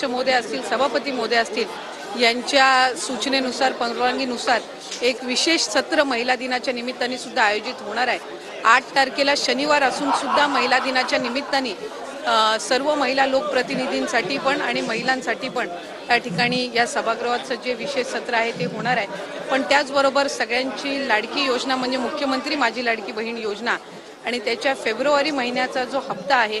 अध्यक्ष महोदय असतील सभापती मोदे असतील यांच्या सूचनेनुसार परवानगीनुसार एक विशेष सत्र महिला दिनाच्या निमित्ताने सुद्धा आयोजित होणार आहे. आठ तारखेला शनिवार असून सुद्धा महिला दिनाच्या निमित्ताने सर्व महिला लोकप्रतिनिधींसाठी पण आणि महिलांसाठी पण त्या ठिकाणी या सभागृहाचं जे विशेष सत्र आहे ते होणार आहे. पण त्याचबरोबर सगळ्यांची लाडकी योजना म्हणजे मुख्यमंत्री माझी लाडकी बहीण योजना आणि त्याच्या फेब्रुवारी महिन्याचा जो हप्ता आहे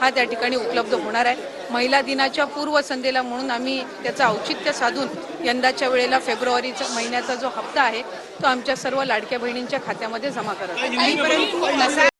हा त्या ठिकाणी उपलब्ध होणार आहे. महिला दिनाच्या पूर्वसंध्येला म्हणून आम्ही त्याचं औचित्य साधून यंदाच्या वेळेला फेब्रुवारीचा महिन्याचा जो हप्ता आहे तो आमच्या सर्व लाडक्या बहिणींच्या खात्यामध्ये जमा करत